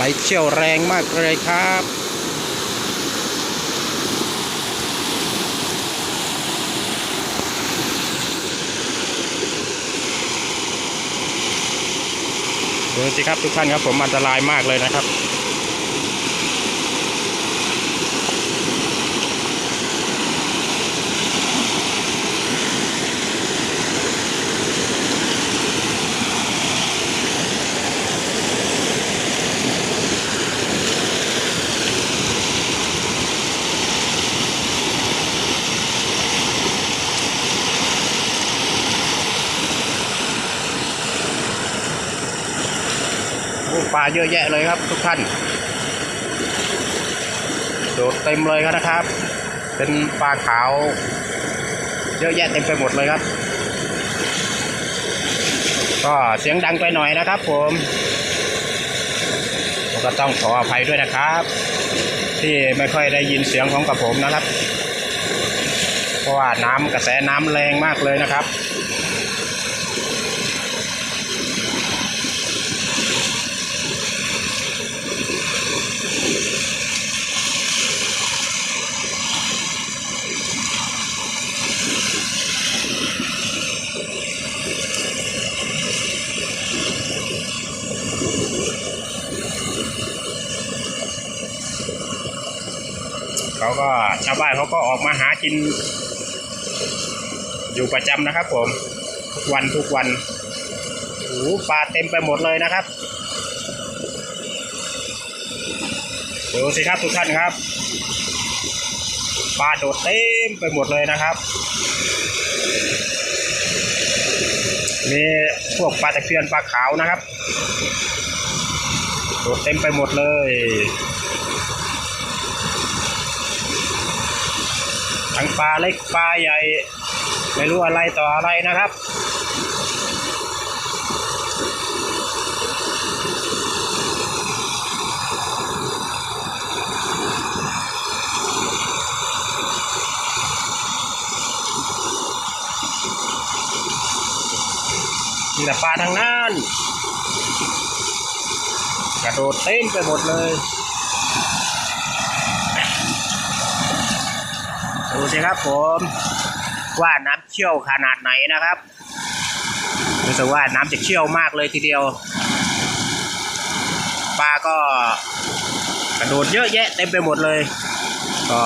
ไหลเชี่ยวแรงมากเลยครับดูสิครับทุกท่านครับผมอันตรายมากเลยนะครับ ลาเยอะแยะเลยครับ ทุกท่านโดดเต็มเลยครับนะครับ เป็นปลาขาว เยอะแยะเต็มไปหมดเลยครับ ก็เสียงดังไปหน่อยนะครับ ผมก็ต้องขออภัยด้วยนะครับ ที่ไม่ค่อยได้ยินเสียงของกับผมนะครับ เพราะว่าน้ำกระแสน้ำแรงมากเลยนะครับ เขาก็ชาวบ้านเขาก็ออกมาหากิน อยู่ประจำนะครับ ผมทุกวันทุกวันโอ้ปลาเต็มไปหมดเลยนะครับดูสิครับทุกท่านครับปลาโดดเต็มไปหมดเลยนะครับ มีพวกปลาตะเพียนปลาขาวนะครับ โดดเต็มไปหมดเลย ทั้งปลาเล็กปลาใหญ่ ไม่รู้อะไรต่ออะไรนะครับมีแต่ปลาทั้งนั้น กระโดดเต้นไปหมดเลย ดูสิครับผมว่าน้ำเชี่ยวขนาดไหนนะครับรู้สึกว่าน้ำจะเชี่ยวมากเลยทีเดียวปลาก็กระโดดเยอะแยะเต็มไปหมดเลย ก็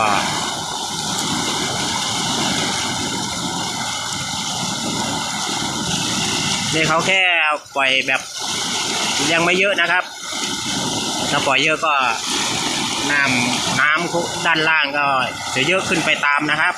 นี่เขาแค่ปล่อยแบบยังไม่เยอะนะครับ ถ้าปล่อยเยอะก็ น้ำน้ำคุด้านล่างก็จะเยอะขึ้นไปตามนะครับ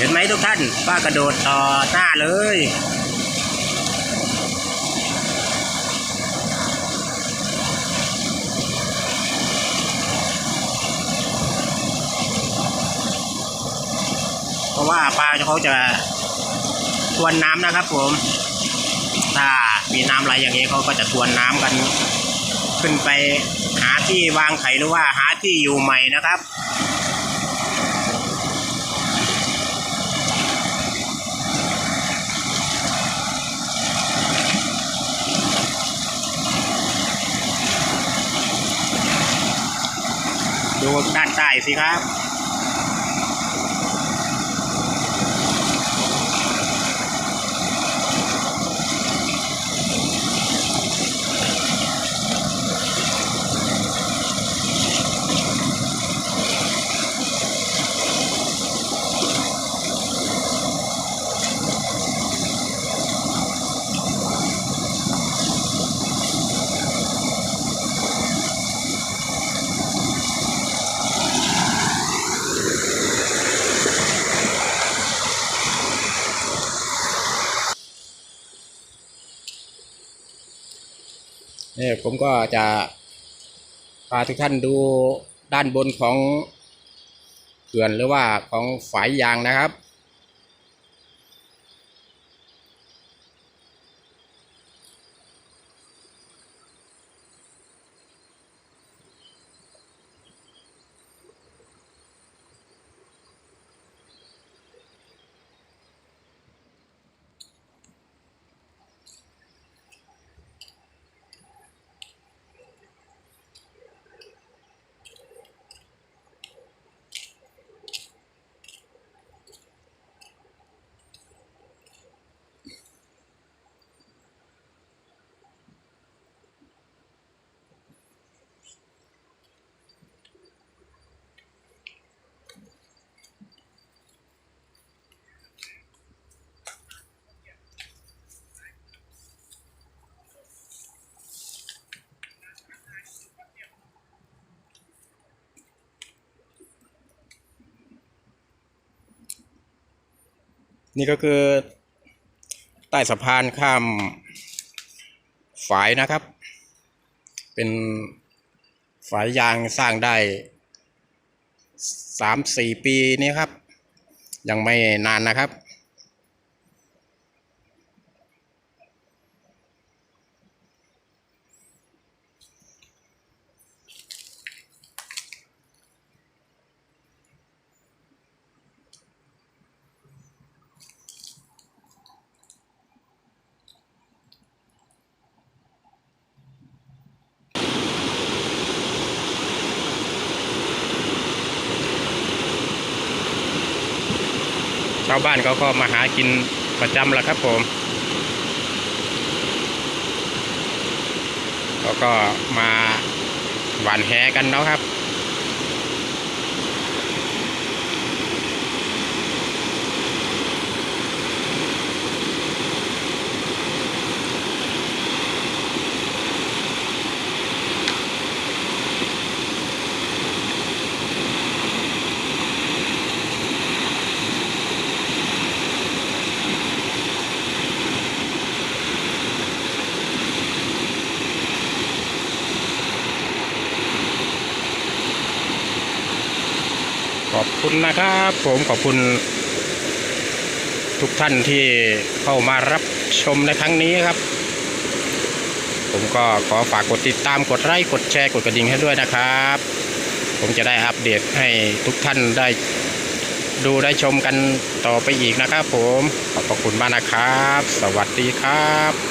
เห็นไหมทุกท่านป้ากระโดดต่อหน้าเลย เพราะ ว่าปลาเขาจะทวนน้ำนะครับ ผม ถ้ามีน้ำไหลอย่างนี้เขาก็จะทวนน้ำกัน ขึ้นไปหาที่วางไข่หรือว่าหาที่อยู่ใหม่นะครับดูด้านใต้สิครับ เนี่ยผมก็จะพาทุกท่านดูด้านบนของเขื่อนหรือว่าของฝายยางนะครับ นี่ก็คือใต้สะพานข้ามฝายนะครับ เป็นฝายยางสร้างได้สามสี่ปีนี้ครับ ยังไม่นานนะครับ ชาวบ้านเขาก็มาหากินประจำแล้วครับผมเขาก็มาหวานแหกันเนาะครับ ขอบคุณนะครับผมขอบคุณ ทุกท่านที่เข้ามารับชมในครั้งนี้ครับ ผมก็ขอฝากกดติดตามกดไลค์กดแชร์กดกระดิ่งให้ด้วยนะครับ ผมจะได้อัปเดตให้ทุกท่านได้ดูได้ชมกันต่อไปอีกนะครับผม ขอบพระคุณมากนะครับ สวัสดีครับ